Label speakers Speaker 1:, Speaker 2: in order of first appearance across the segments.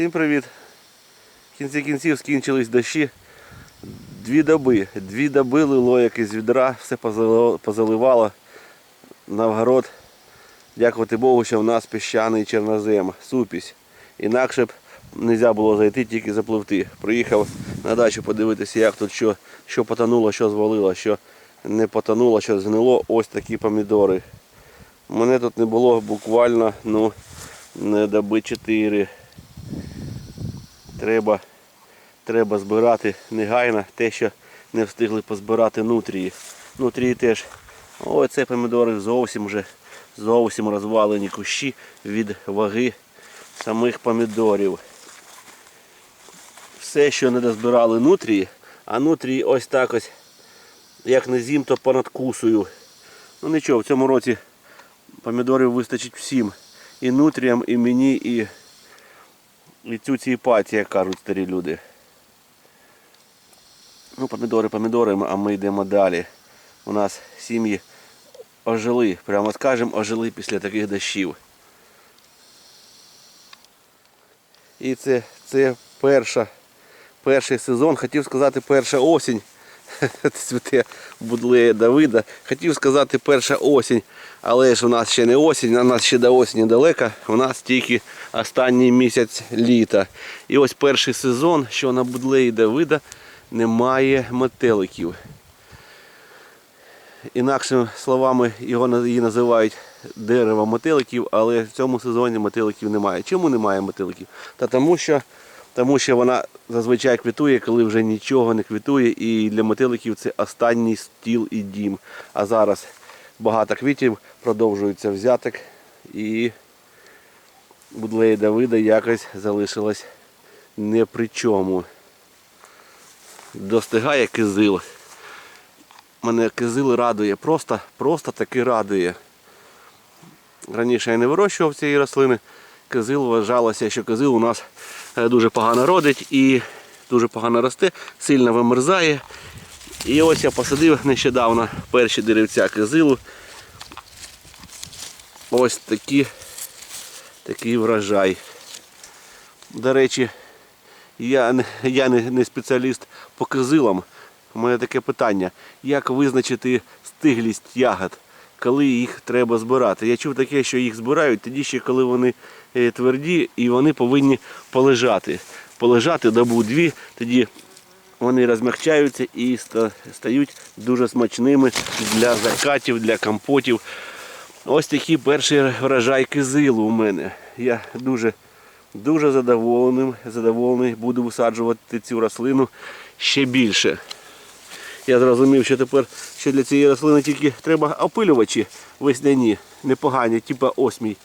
Speaker 1: Всім привіт! В кінці кінців скінчились дощі. Дві доби. Дві доби лило як із відра, все позаливало на вгород. Дякувати Богу, що в нас піщаний чорнозем, супісь. Інакше б не можна було зайти, тільки запливти. Приїхав на дачу подивитися, як тут що, що потонуло, що звалило, що не потонуло, що згнило. Ось такі помідори. Мене тут не було буквально ну, доби 4. Треба, треба збирати негайно те, що не встигли позбирати нутрії. Нутрії теж. Ой, це помідори зовсім вже зовсім розвалені кущі від ваги самих помідорів. Все, що не дозбирали нутрії, а нутрії ось так ось, як не з'їм, то понад кусою. Ну нічого, в цьому році помідорів вистачить всім. І нутріям, і мені, і, і цю паті, як кажуть старі люди. Ну, помідори помідори, а ми йдемо далі. У нас сім'ї ожили, прямо скажемо, ожили після таких дощів. І це, це перша, перший сезон, хотів сказати перша осінь. Цвіте будлеє Давида. Хотів сказати перша осінь, але ж у нас ще не осінь, у нас ще до осені далеко, у нас тільки останній місяць літа. І ось перший сезон, що на будлеї Давида немає метеликів. Інакшими словами його її називають дерево метеликів, але в цьому сезоні метеликів немає. Чому немає метеликів? Та тому що, тому що вона зазвичай квітує, коли вже нічого не квітує, і для метеликів це останній стіл і дім. А зараз багато квітів, продовжується взяток і будлея Давида якось залишилась не при чому. Достигає кизил. Мене кизил радує, просто, просто таки радує. Раніше я не вирощував цієї рослини. Кизил вважалося, що кизил у нас дуже погано родить і дуже погано росте, сильно вимерзає. І ось я посадив нещодавно перші деревця кизилу. Ось такі, такий врожай. До речі, я, я не, не спеціаліст по кизилам. У мене таке питання. Як визначити стиглість ягод, коли їх треба збирати? Я чув таке, що їх збирають тоді ще, коли вони е, тверді і вони повинні полежати. Полежати добу-дві, тоді вони розмягчаються і стають дуже смачними для закатів, для компотів. Ось такий перший врожай кизилу у мене. Я дуже, дуже задоволений, задоволений буду висаджувати цю рослину ще більше. Я зрозумів, що тепер що для цієї рослини тільки треба опилювачі весняні, непогані, типа осмій.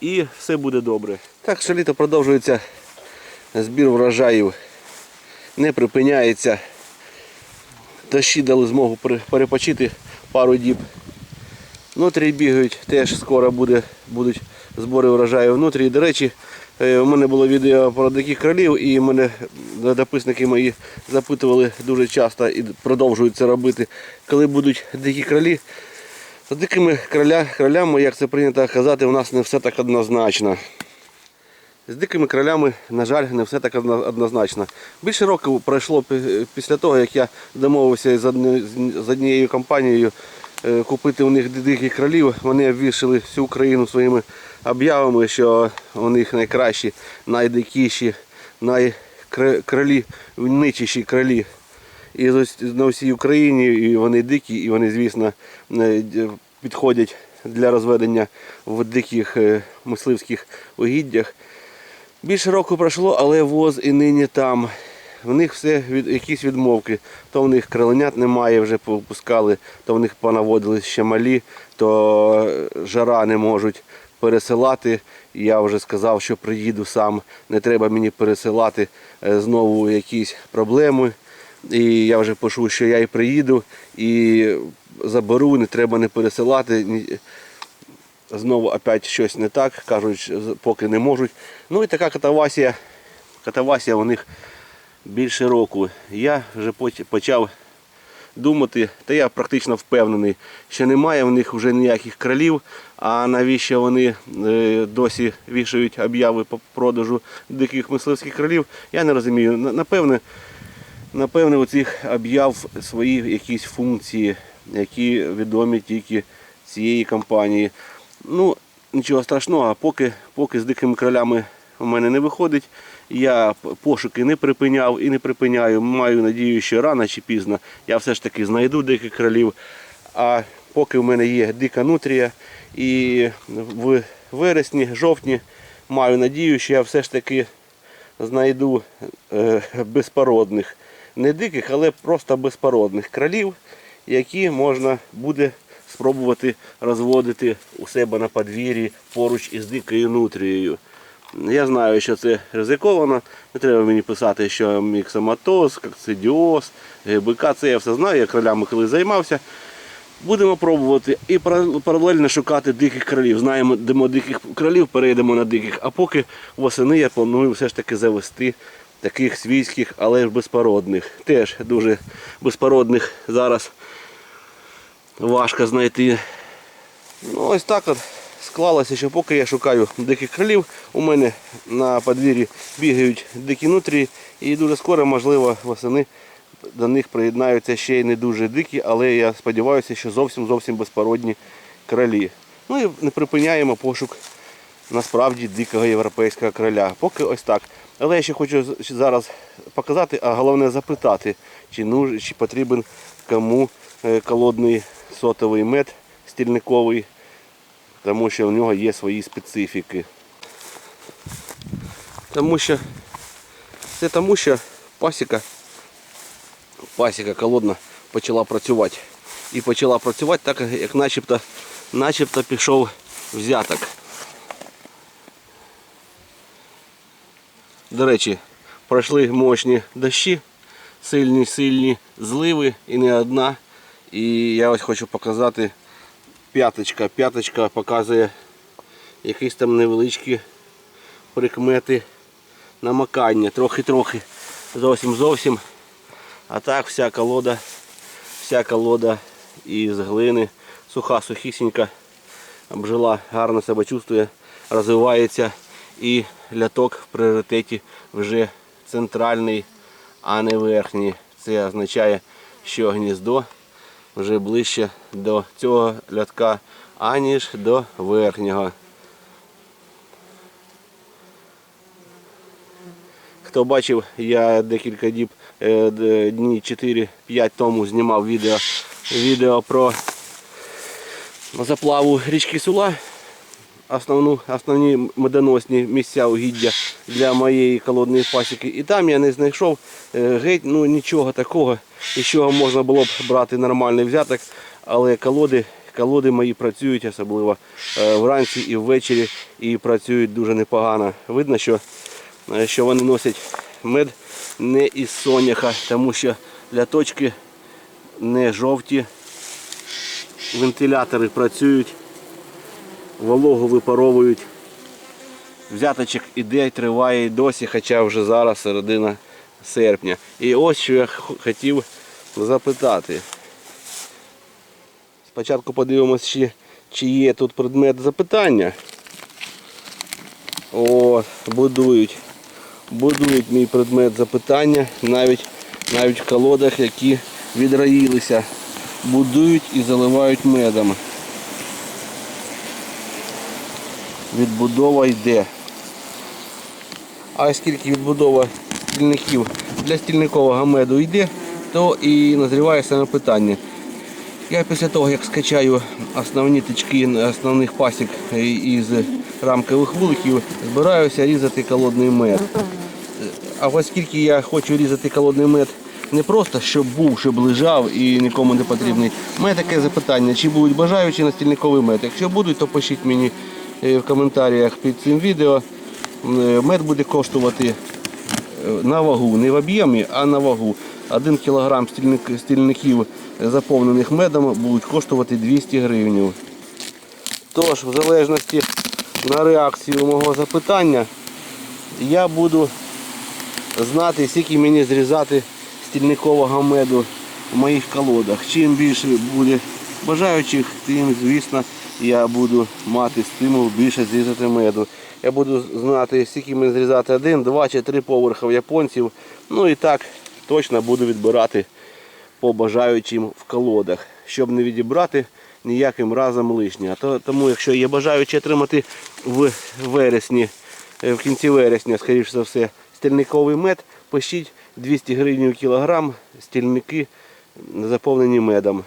Speaker 1: І все буде добре. Так що літо продовжується збір врожаїв. Не припиняється. Дощі дали змогу перепочити пару діб. Внутрі бігають, теж скоро буде, будуть збори врожаю внутрі. До речі, у мене було відео про диких кролів, і мене дописники мої запитували дуже часто і продовжують це робити, коли будуть дикі кролі. З дикими кроля, кролями, як це прийнято казати, у нас не все так однозначно. З дикими кролями, на жаль, не все так однозначно. Більше років пройшло після того, як я домовився з однією компанією е, купити у них диких кролів. Вони обвішали всю Україну своїми об'явами, що у них найкращі, найдикіші, найкролівничіші кролі. І на всій Україні і вони дикі, і вони, звісно, е, підходять для розведення в диких е, мисливських угіддях. Більше року пройшло, але воз і нині там. В них все від якісь відмовки. То в них кроленят немає, вже попускали, то в них понаводили ще малі, то е, жара не можуть пересилати. Я вже сказав, що приїду сам, не треба мені пересилати е, знову якісь проблеми. І я вже пишу, що я і приїду, і заберу, не треба не пересилати. Знову опять щось не так, кажуть, поки не можуть. Ну і така катавасія, катавасія у них більше року. Я вже почав думати, та я практично впевнений, що немає в них вже ніяких кролів, а навіщо вони е, досі вішають обяви по продажу диких мисливських кролів, я не розумію. Напевне, напевне, у цих об'яв свої якісь функції, які відомі тільки цієї компанії. Ну, нічого страшного, поки, поки з дикими кролями у мене не виходить. Я пошуки не припиняв і не припиняю. Маю надію, що рано чи пізно я все ж таки знайду диких кролів. А поки в мене є дика нутрія, і в вересні, жовтні маю надію, що я все ж таки знайду е, безпородних, не диких, але просто безпородних кролів, які можна буде спробувати розводити у себе на подвір'ї поруч із дикою нутрією. Я знаю, що це ризиковано. Не треба мені писати, що міксоматоз, кокцидіоз, ГБК, це я все знаю, я кролями коли займався. Будемо пробувати і паралельно шукати диких кролів. Знаємо, де диких кролів, перейдемо на диких. А поки восени я планую все ж таки завести таких свійських, але ж безпородних. Теж дуже безпородних зараз важко знайти. Ну, ось так от склалося, що поки я шукаю диких кролів, у мене на подвір'ї бігають дикі нутрії і дуже скоро, можливо, восени до них приєднаються ще й не дуже дикі, але я сподіваюся, що зовсім зовсім безпородні кролі. Ну і не припиняємо пошук насправді дикого європейського кроля. Поки ось так. Але я ще хочу зараз показати, а головне запитати, чи, нуж, чи потрібен кому е, колодний сотовий мед стільниковий, тому що в нього є свої специфіки. Тому що це тому, що пасіка, пасіка колодна почала працювати. І почала працювати так, як начебто, начебто пішов взяток. До речі, пройшли мощні дощі, сильні, сильні зливи і не одна. І я ось хочу показати п'яточка. П'яточка показує якісь там невеличкі прикмети намакання. Трохи-трохи. Зовсім зовсім. А так вся колода, вся колода із глини. Суха, сухісінька. Бджола гарно себе чувствує, розвивається і ляток в пріоритеті вже центральний, а не верхній. Це означає, що гніздо вже ближче до цього лятка, аніж до верхнього. Хто бачив, я декілька діб, е, дні 4-5 тому знімав відео, відео про заплаву річки Сула. Основну, основні медоносні місця угіддя для моєї колодної пасіки. І там я не знайшов е, геть ну, нічого такого, із чого можна було б брати нормальний взяток. Але колоди, колоди мої працюють, особливо е, вранці і ввечері, і працюють дуже непогано. Видно, що, е, що вони носять мед не із соняха, тому що ляточки не жовті, вентилятори працюють вологу випаровують. Взяточок іде, триває і досі, хоча вже зараз середина серпня. І ось що я хотів запитати. Спочатку подивимось, чи, чи є тут предмет запитання. О, будують. Будують мій предмет запитання навіть, навіть в колодах, які відраїлися. Будують і заливають медом. Відбудова йде. А оскільки відбудова стільників для стільникового меду йде, то і назріває саме питання. Я після того, як скачаю основні тички основних пасік із рамкових вуликів, збираюся різати колодний мед. А оскільки я хочу різати колодний мед не просто, щоб був, щоб лежав і нікому не потрібний. У мене таке запитання, чи будуть бажаючі на стільниковий мед. Якщо будуть, то пишіть мені е, в коментарях під цим відео. Е, Мед буде коштувати е, на вагу, не в об'ємі, а на вагу. Один кілограм стільників заповнених медом будуть коштувати 200 гривень. Тож, в залежності на реакцію мого запитання, я буду знати, скільки мені зрізати стільникового меду в моїх колодах. Чим більше буде бажаючих, тим, звісно, я буду мати стимул більше зрізати меду. Я буду знати, скільки мені зрізати один, два чи три поверха в японців. Ну і так точно буду відбирати по бажаючим в колодах, щоб не відібрати ніяким разом лишнє. А то, тому, якщо є бажаючі отримати в вересні, е, в кінці вересня, скоріш за все, стільниковий мед, пишіть 200 гривень кілограм, стільники заповнені медом.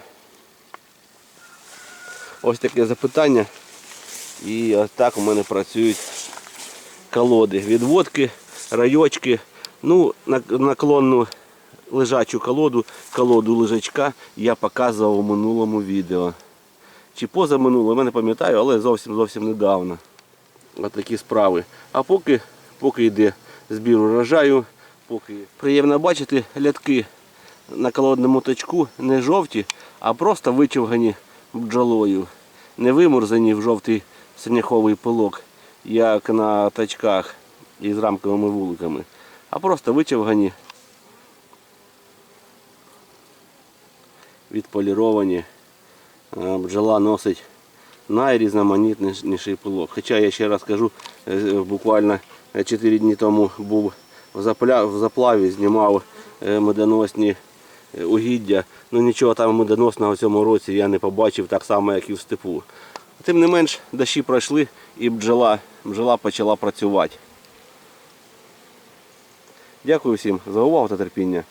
Speaker 1: Ось таке запитання. І ось так у мене працюють колоди. Відводки, райочки. Ну, наклонну лежачу колоду, колоду лежачка я показував у минулому відео. Чи позаминулому, я не пам'ятаю, але зовсім зовсім недавно. Ось такі справи. А поки, поки йде збір урожаю, поки приємно бачити лятки на колодному точку не жовті, а просто вичовгані бджолою. Не вимурзані в жовтий синяховий пилок, як на тачках із рамковими вуликами, а просто вичовгані, відполіровані. Е, Бджола носить найрізноманітніший пилок. Хоча я ще раз кажу, е, буквально 4 дні тому був в заплаві, знімав е, медоносні е, угіддя. Ну нічого там медоносного в цьому році я не побачив, так само, як і в степу. Тим не менш, дощі пройшли і бджола, бджола почала працювати. Дякую всім за увагу та терпіння.